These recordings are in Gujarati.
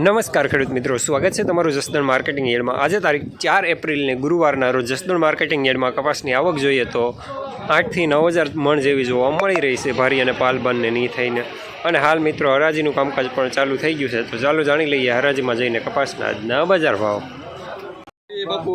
નમસ્કાર ખેડૂત મિત્રો, સ્વાગત છે તમારું જસદણ માર્કેટિંગ યાર્ડમાં. આજે તારીખ ચાર એપ્રિલને ગુરુવારના રોજ જસદણ માર્કેટિંગ યાર્ડમાં કપાસની આવક જોઈએ તો આઠથી નવ હજાર મણ જેવી જોવા મળી રહી છે, ભારી અને પાલ બંને નહીં થઈને. અને હાલ મિત્રો, હરાજીનું કામકાજ પણ ચાલુ થઈ ગયું છે, તો ચાલો જાણી લઈએ હરાજીમાં જઈને કપાસના આજના બજાર ભાવ. એ બાપુ.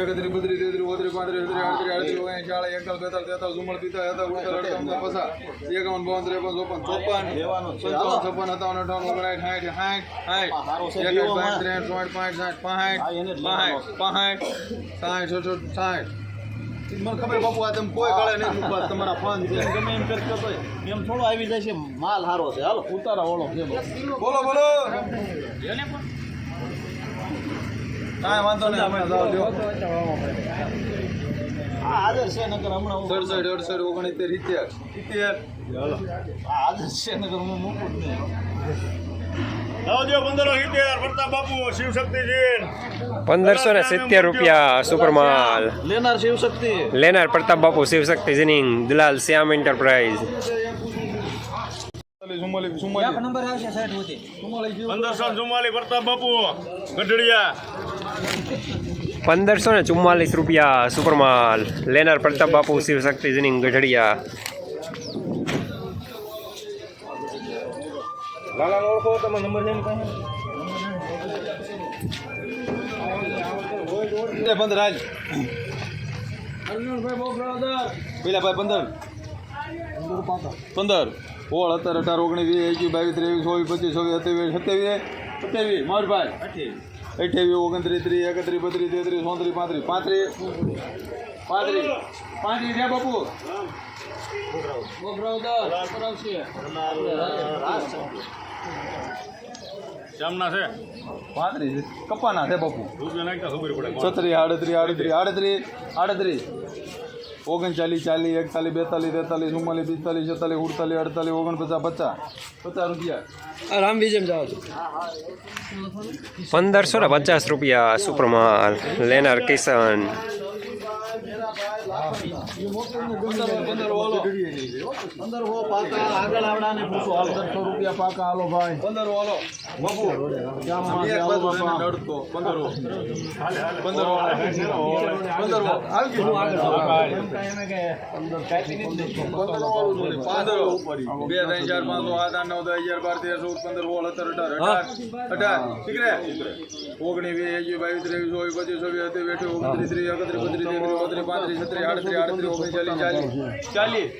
એકત્રી બત્રી તેત્રી ઓત્રી પાંત્રી છત્રી આડત્રી આડત્રી ઓગણ ચાળ એકલ બેતાલ તેતાલ ઝુમળ પિતા હતા ઉડતાલ અડતાલ પસા એકાવન બાવન ત્રેપન ચોપન ચોપન. પંચાવન છપ્પન સત્તાવન અઠાવન ઓગણાઠ સાઠ સાઠ સાઠ એકઠ પાંચ ત્રેસઠ ચોસઠ પાંચ સાઠ પાંઠ પાંઠ પાંઠ સાઠ છઠ સાઠ. મને ખબર બાપુ આ તમે કોઈ કાળે નહીં મૂકવા તમારા ફોન છે. ગમે એમ કરતો હોય એમ થોડો આવી જાય છે માલ સારો છે. હાલો ઉતારા વાળો છે. બોલો બોલો. કાંઈ વાંધો નહીં અમે જાઓ લ્યો હાજર છે નકર હમણાં સડસઠ અડસઠ ઓગણીતેર સિત્તેર સિત્તેર હાજર છે નકર હું મૂકું જ નહીં. લાવજો પંદરો સિત્તેર પ્રતાપ બાપુ શિવશક્તિજી પંદરસો ને સિત્તેર રૂપિયા સુપરમાલ. લેનાર શિવ લેનાર પ્રતાપ બાપુ શિવશક્તિ જીનિંગ દલાલ શ્યામ એન્ટરપ્રાઇઝ પંદરસો ચુમ્માલીસ પ્રતાપ બાપુ ગઢડિયા. પંદરસો ને ચુમ્માલીસ રૂપિયા સુપરમાલ. લેનાર પ્રતાપ બાપુ શિવશક્તિ જીનિંગ ગઢડિયા. પંદર સોળ સત્તર અઢાર ઓગણીસ વીસ એકવીસ બાવીસ ત્રેવીસ ચોવીસ પચીસ છવ્વીસ સત્યાવીસ સત્યાવીસ સત્યાવીસ મારભાઈ. અઠ્યાવીસ ઓગણત્રીસ ત્રીસ એકત્રીસ બત્રીસ તેત્રીસ ચોત્રીસ પાંત્રીસ પાંત્રીસ. પાંત્રીસ. પાંત્રીસ છે બાપુ. જામના છે? પાંત્રીસ. કપાના છે બાપુ. છત્રીસ આડત્રીસ આડત્રીસ આડત્રીસ આડત્રીસ. ઓગણચાલીસ ચાલીસ એકતાલીસ બેતાલીસ તેતાલીસ ચુમ્માલીસ પિસ્તાલીસ છેતાલીસ ઉડતાલીસ અડતાલીસ ઓગણપચાસ પચાસ પચાસ રૂપિયા. પંદરસો ને પચાસ રૂપિયા સુપરમાલ લેનાર કિશન. પંદર રૂપિયા પાકા હાલો ભાઈ. પંદર ઓલો બે ત્રણ ચાર પાંચ છ આઠ નવ દસ અગિયાર બાર તેર ચૌદ પંદર સોળ સત્તર અઢાર અઢાર. અઢાર. ઠીક રે? ઓગણીસ વીસ એકવીસ બાવીસ ત્રેવીસ ચોવીસ પચીસ છવ્વીસ સત્યાવીસ અઠ્યાવીસ ઓગણત્રીસ ત્રીસ એકત્રીસ બત્રીસ તેત્રીસ ચોત્રીસ પાંત્રીસ છત્રીસ આડત્રીસ આડત્રીસ ઓગણચાલીસ ચાલીસ ચાલીસ.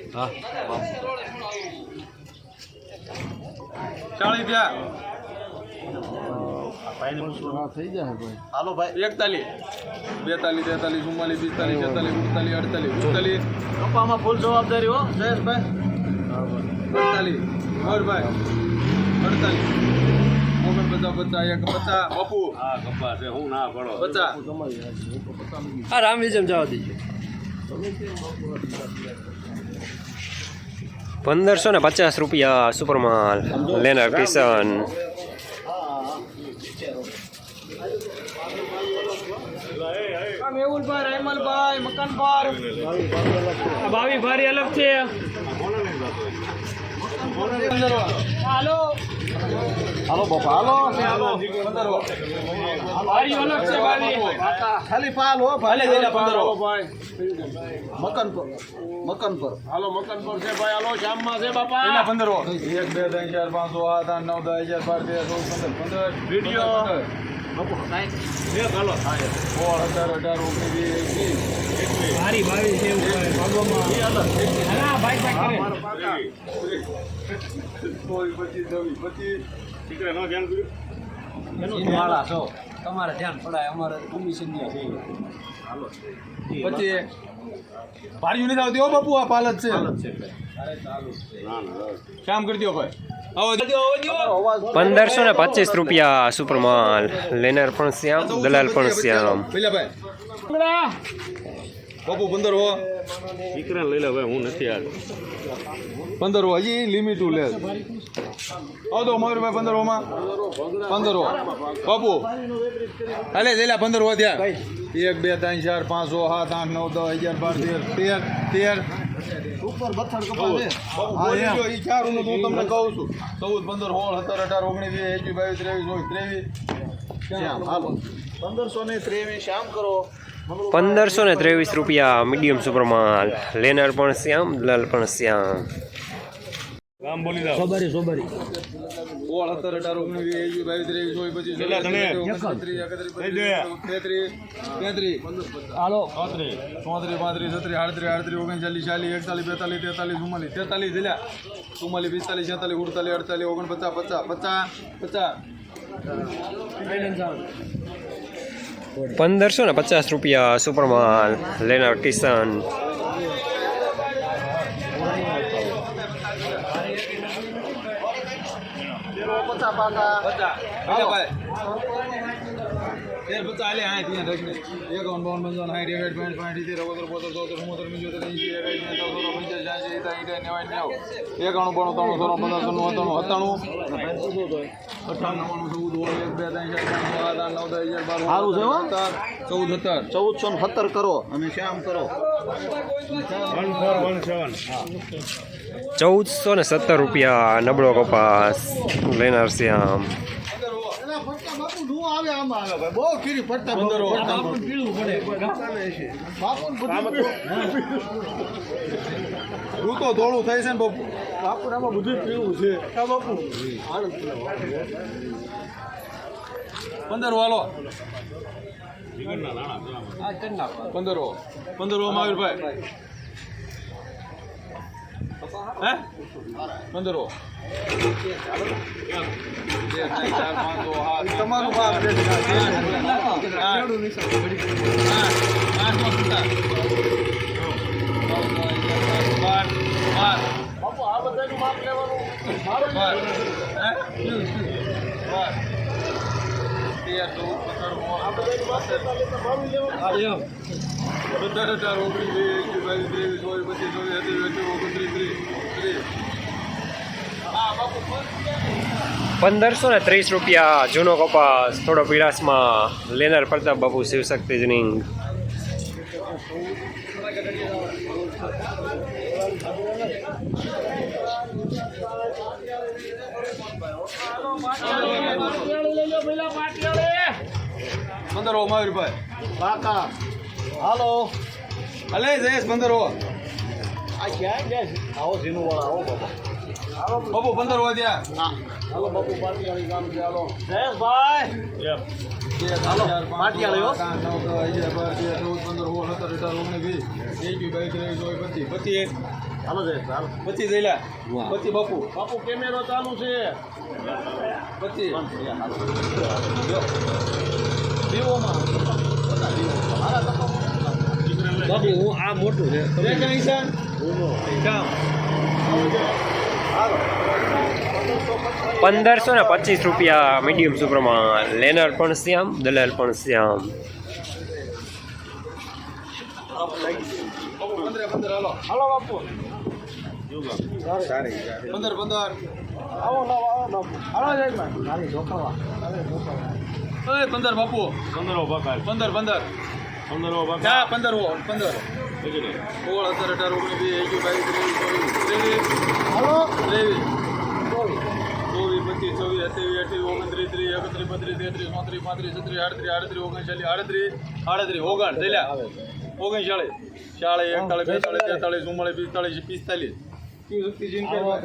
ચાલીસ થયા. થઈ જાય ભાઈ. હાલો ભાઈ. એકતાલીસ. બેતાલીસ તેતાલીસ ચુમ્માલીસ પિસ્તાલીસ છેતાલીસ ઉડતાલીસ અડતાલીસ ઉડતાલીસ. કપામાં ફૂલ જવાબદારી હો જયેશભાઈ. અડતાલીસ. મોરભાઈ અડતાલીસ. ઓગણપચાસ પચાસ એક પચાસ. બાપુ. હા કપા છે હું ના પડો. પચાસ. આ રામ વિજમ જવા દીજો. પંદરસો ને પચાસ રૂપિયા સુપરમાલ લેનાર કિશન. મકાનભાઈ ભાવી ભારી અલગ છે. હાલો. હાલો બાપા હાલો. ભારી અલગ છે ભારી. ખાલી પાલ હો ભાઈ હાલે પંદર ઓ. મકાન પર મકન પર. હાલો મકાન પર છે ભાઈ. હાલો શ્યામમાં છે બાપા. પેલા પંદર ઓ. એક બે ત્રણ ચાર પાંચ છ સાત આઠ નવ દસ અગિયાર બાર તેર ચૌદ પંદર પંદર. વીડિયો. તમારે ધ્યાન પડાય અમારે કમિશનની નથી આવતી હો બાપુ આ પાલત છે. કામ કરી દો ભાઈ. પંદરસો ને પચીસ રૂપિયા સુપરમાલ. લેનાર પણ શ્યામ દલાલ પણ શ્યામ. બાપુ પંદર હો. દીકરા લઈ લે ભાઈ હું નથી આ પંદર હો હજી લિમિટ લે. આવતો તો મયુરભાઈ પંદરમાં પંદર હો બાપુ હાલે જઈલા પંદર હો ત્યાં. એક બે ત્રણ ચાર પાંચ છ સાત આઠ નવ દસ અગિયાર બાર તેર તેર તેર. ઉપર બથડ કપા છે. હા એમ. ઈ હું તમને કહું છું. ચૌદ પંદર સોળ સત્તર અઢાર ઓગણીસ વીસ એકવીસ બાવીસ ત્રેવીસ ચોવીસ ત્રેવીસ. હાલો પંદરસો ને ત્રેવીસ આમ કરો. પંદરસો ને ત્રેવીસ રૂપિયા મીડિયમ સુપરમાલ. લેનાર પણ શ્યામ દલાલ પણ શ્યામ. પચીસ ચુમ્માલીસ. પિસ્તાલીસ છેતાલીસ ઉડતાલીસ અડતાલીસ ઓગણપચાસ પચાસ પચાસ પચાસ. પંદરસો ને પચાસ રૂપિયા સુપરમાલ લેનાર કિશન પચાસ પચાસ પચાસ હાલે હા ત્યાં રાખીને એકાવન બાવન પંચાવન સાઠ એકસઠ પાંઠ પાંઠ સિત્તેર અગોતર બોતેર ચોતેર ચુમ્મોતેર પંચોતેર એંશી નેવું સોળ પંચાસી છ્યાસી સિત્તેર ઇઠ્યાસી નેવાસી નેવું એકાણું બાણું ત્રાણું સોળ પંદર ત્રણું સત્તાણું સત્તાણું. અઠ્ઠાણું નવ્વાણું ચૌદ ઓળ એક બે ત્રણ ચાર પાંચ સાત આઠ નવ દસ અગિયાર બાર સારું છે ચૌદ સત્તર. ચૌદસો ને સત્તર કરો. અને શ્યામ કરો. One four one seven. ચૌદસો ને સત્તર રૂપિયા નબળો કપાસ લેનાર શ્યામ. બાપુ આવે આમાં આવે ભાઈ. બહુ કીરી પડતા બંદરો બાપુ. પીળું પડે. બધું ધોળું થાય છે ને બાપુ. બાપુ આમાં બધું પીળું છે. હા બાપુ. પંદર વાલો. પંદર પંદર મહાવીરભાઈ હે? પંદર તમારું. બાર. બાર. બાપુ આ બધાનું માપ લેવાનું મારું બાર. હે? બાર. તેર, ચૌદ, પંદર, સોળ, અઢાર, ઓગણીસ, વીસ, એકવીસ, બાવીસ, ત્રેવીસ, ચોવીસ, પચીસ, ચોવીસ સત્યાવીસ, ઓગણત્રીસ, ત્રીસ, ત્રીસ. પંદરસો ને ત્રીસ રૂપિયા જૂનો કપાસ થોડો પીડાસમાં લેનાર પ્રતાપ બાપુ શિવશક્તિ જનિંગ પંદર હો મયુરભાઈ કાકા. હાલો. અલે જયેશ બંદર. હો આ ક્યાં જાય આવો ઝીનું વાળા આવો બાબા બાપુ પંદર હોય ત્યાં. હા હાલો બાપુ પાટિયાળી ગામ છે હાલો. જયેશભાઈ બે, ત્રણ, હાલો, પાંચ, પાટિયા છ, લેવો. સાત, આઠ, નવ, દસ, અગિયાર, બાર, તેર, ચૌદ, પંદર, સોળ, સત્તર, અઢાર, ઓગણીસ, વીસ, એકવીસ, બાવીસ, ત્રેવીસ, ચોવીસ, પચીસ. પચીસ, હાલો જયેશ હાલો. પચીસ જઈ પચીસ બાપુ. બાપુ કેમેરો ચાલુ છે. પચીસ. વિવોમાં બાપુ હું આ મોટું છે. બે કઈ છે પંદરસો ને પચીસ રૂપિયા મીડિયમ સુપરમાલ લેનર પણ શ્યામ દલાલ પણ શ્યામ. પંદરે પંદર. હાલો હાલો બાપુ પંદર પંદર આવો ના આવો ઓય, પંદર બાપુ. પંદરો બકાલ પંદર પંદર. પંદરો બકાલ ચા પંદર. હો પંદર સોળ સત્તર અઢાર ઓગણીસ વીસ એકવીસ બાવીસ ત્રેવીસ ચોવીસ ત્રેવીસ. હાલો. ત્રેવીસ. ચોવીસ. પચીસ ચોવીસ અઠ્યાવીસ અઠ્યાવીસ ઓગણત્રીસ ત્રીસ એકત્રીસ બત્રીસ તેત્રીસ ચોત્રીસ પાંત્રીસ છત્રીસ આડત્રીસ આડત્રીસ ઓગણચાલીસ આડત્રીસ. આડત્રીસ ઓગણ થયેલા ઓગણચાળીસ. ચાળીસ એકતાળીસ બેતાળીસ તેતાળીસ ચુમ્માળીસ પિસ્તાળીસ પિસ્તાલીસ.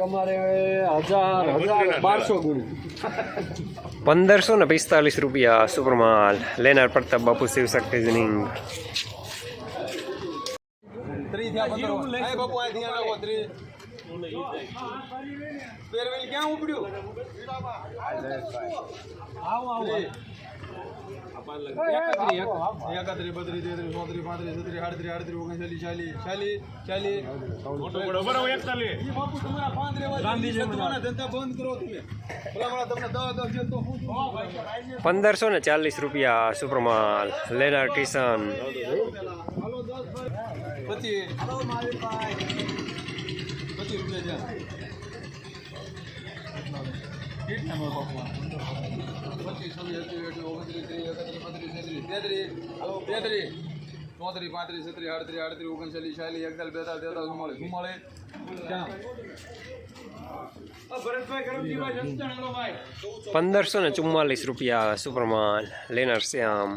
તમારે હજાર હજાર બારસો ગુણી. પંદરસો ને પિસ્તાલીસ રૂપિયા સુપરમાલ. લેનાર પ્રતાપ બાપુ શિવ જનિંગ ત્રીસ. પેરવેલ ક્યાં ઉપડ્યું? એકાત્રી બત્રીસ તેત્રીસ ચોત્રીસ પાંત્રીસ છત્રીસ આડત્રીસ આડત્રીસ ઓગણચાલીસ ચાલીસ ચાલીસ? પંદરસો ને ચાલીસ રૂપિયા સુપ્રમાલ લેનાર કિશન. પચીસ પચીસ રૂપિયા જ્યાં ચોત્રીસ પાંત્રીસ છત્રીસ આડત્રીસ આડત્રીસ ઓગણચાલીસ ચાલીસ એકતાલીસ બેતાલીસ તેતાલીસ પંદરસો ને ચુમ્માલીસ રૂપિયા સુપરમાન લેનાર શ્યામ.